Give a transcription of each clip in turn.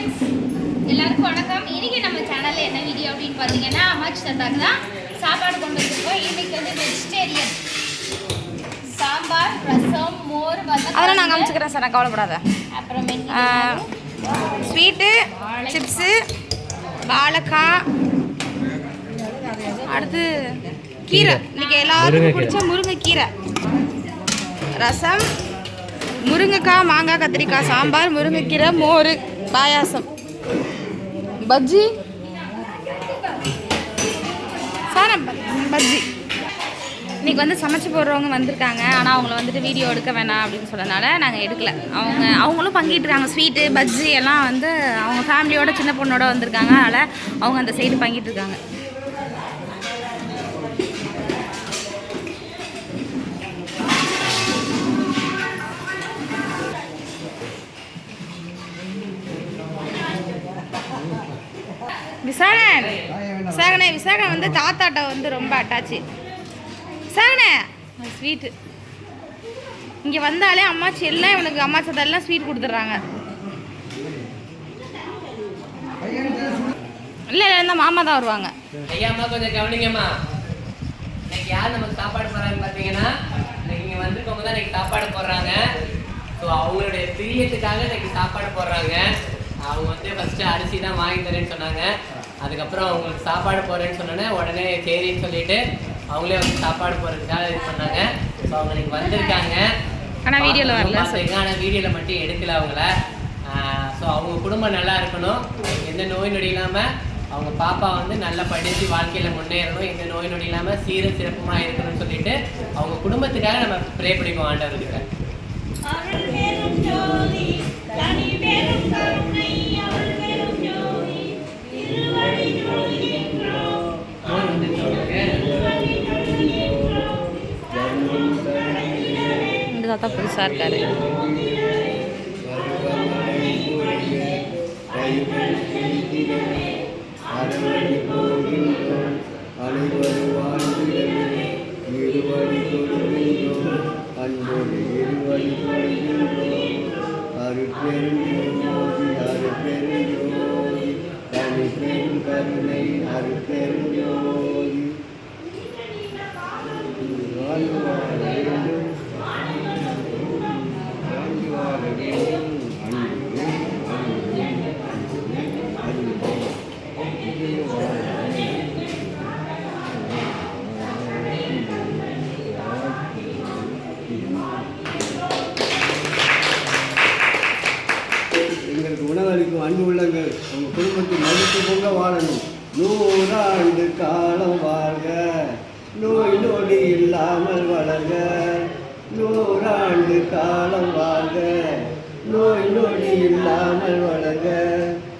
Friends எல்லாருக்கும் வணக்கம். இன்னைக்கு நம்ம சேனல்ல என்ன வீடியோ அப்படின்னு பார்த்தீங்கன்னா அம்மாச்சி தத்தாக்கு தான் சாப்பாடு கொண்டு வந்திருக்கோம். இன்னைக்கு வந்து வெஜிடேரியன் சாம்பார் ரசம் மோர் அதெல்லாம் நாங்கள் அமைச்சுக்கிறேன் சார் நான் கவலைப்படாத. அப்புறம் ஸ்வீட்டு சிப்ஸு வாழைக்காய். அடுத்து கீரை. இன்னைக்கு எல்லாருக்கும் பிடிச்ச முருங்கைக்கீரை. ரசம் முருங்கைக்காய் மாங்காய் கத்திரிக்காய் சாம்பார் முருங்கைக்கீரை மோர். பாயாசம். பஜ்ஜி? சாரம் பஜ்ஜி. இன்றைக்கி வந்து சமைச்சு போடுறவங்க வந்திருக்காங்க. ஆனால் அவங்கள வந்துட்டு வீடியோ எடுக்க வேணாம் அப்படின்னு சொன்னனால நாங்கள் எடுக்கல. அவங்க அவங்களும் பங்கிட்டுருக்காங்க ஸ்வீட்டு பஜ்ஜி எல்லாம் வந்து அவங்க ஃபேமிலியோட சின்ன பொண்ணோட வந்திருக்காங்க. அதனால் அவங்க அந்த சைடு பங்கிட்டு இருக்காங்க. விசாகன் விசாகனே விசாகன் வந்து தாத்தாட்ட வந்து ரொம்ப அட்டாச்சு விசாகனே! ஸ்வீட்டு இங்கே வந்தாலே அம்மாச்சி எல்லாம் இவனுக்கு அம்மாச்சி எல்லாம் ஸ்வீட் கொடுத்துட்றாங்க. இல்லை இல்லை இந்த மாமா தான் வருவாங்க. ஐயாம்மா கொஞ்சம் கவனிங்கம்மா. இன்னைக்கு யார் நமக்கு சாப்பாடு போடுறாங்க பார்த்தீங்கன்னா இன்னைக்கு இங்கே வந்திருக்கவங்க தான் இன்னைக்கு சாப்பாடு போடுறாங்க. ஸோ அவங்களுடைய பிரியத்துக்காக இன்னைக்கு சாப்பாடு போடுறாங்க. அவங்க வந்து ஃபர்ஸ்ட் அரிசி தான் வாங்கி தரேன்னு சொன்னாங்க. அதுக்கப்புறம் அவங்களுக்கு சாப்பாடு போடுறேன்னு சொன்னோன்னே உடனே சரின்னு சொல்லிட்டு அவங்களே வந்து சாப்பாடு போடுறதுக்காக இது பண்ணாங்க. ஸோ அவங்க இன்னைக்கு வந்திருக்காங்க. ஆனா வீடியோல வரல, பார்த்துருங்க ஆனால் வீடியோவில் மட்டும் எடுக்கல அவங்கள. ஸோ அவங்க குடும்பம் நல்லா இருக்கணும். எந்த நோய் நொடி இல்லாமல் அவங்க பாப்பா வந்து நல்லா படித்து வாழ்க்கையில் முன்னேறணும். எந்த நோய் நொடி இல்லாமல் சீர சிறப்புமாக இருக்கணும்னு சொல்லிட்டு அவங்க குடும்பத்துக்காக நம்ம ப்ரே பண்ணிப்போம் ஆண்டவர்கிட்ட. இந்த தாத்தா புதுசாக இருக்காரு அனைவரும் வாழ்ந்திடவே இருவழி கொடுக்கின்றோம் அன்போடு இருவழி கொடுக்கின்றோம் உள்ளங்கள் உங்கள் குடும்பத்தில் மதிப்பு பொங்க வாழணும். நூறாண்டு காலம் வாழ்க. நோய் நொடி இல்லாமல் வளர்க. நூறாண்டு காலம் வாழ்க. நோய் நொடி இல்லாமல் வளர்க.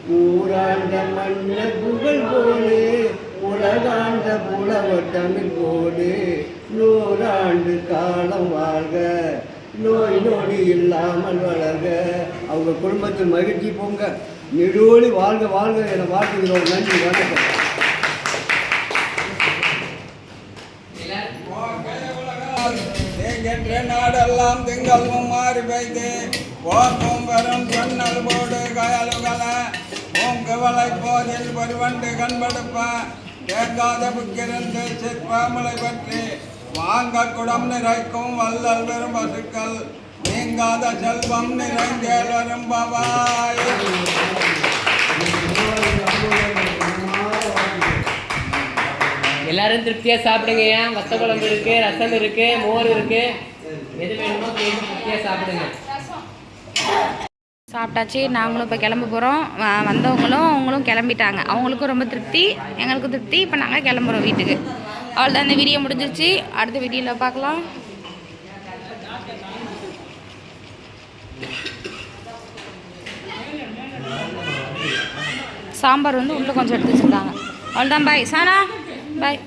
நூறாண்ட மன்ன புகழ் போடு. உலகாண்ட புலவர் தமிழ் போடு. நூறாண்டு காலம் வாழ்க. நோய் நொடி இல்லாமல் வளர்க. அவங்க குடும்பத்தில் மகிழ்ச்சி பொங்க நெடுவழி வாழ்க வாழ்க என வாழ்த்துகிறோம். நன்றி வணக்கம். தேங்கென்ற நாடெல்லாம் திங்கள் மாறி பெய்து போக்கும் வரும் சொன்னல் போடு கயலுகல பூங்குவலை போதில் வருவண்டு கண்படுப்ப கேட்காத புக்கிருந்து சிற்பமலை பற்றி வாங்க குடம் நிறைக்கும் வல்லல் பெரும் பசுக்கள் நீங்காத செல்வம் நிறைந்தேல் வரும் பவாய். எல்லாரும் திருப்தியா சாப்பிடுங்க. ஏன்? வத்த குழம்பு இருக்கு ரசம் இருக்கு மோர் இருக்கு. எது வேணுமோ கேட்டு திருப்தியா சாப்பிடுங்க. சாப்பிட்டாச்சு. நாங்களும் இப்போ கிளம்ப போகிறோம் வந்தவங்களும் அவங்களும் கிளம்பிட்டாங்க. அவங்களுக்கும் ரொம்ப திருப்தி எங்களுக்கும் திருப்தி. இப்போ நாங்கள் கிளம்புறோம் வீட்டுக்கு. அவ்வளோதான் இந்த வீடியோ முடிஞ்சிருச்சு. அடுத்த வீடியோவில் பார்க்கலாம் சாம்பார் வந்து உள்ளே கொஞ்சம் எடுத்து வச்சுருக்காங்க. அவ்வளோதான் பாய் சானா பாய்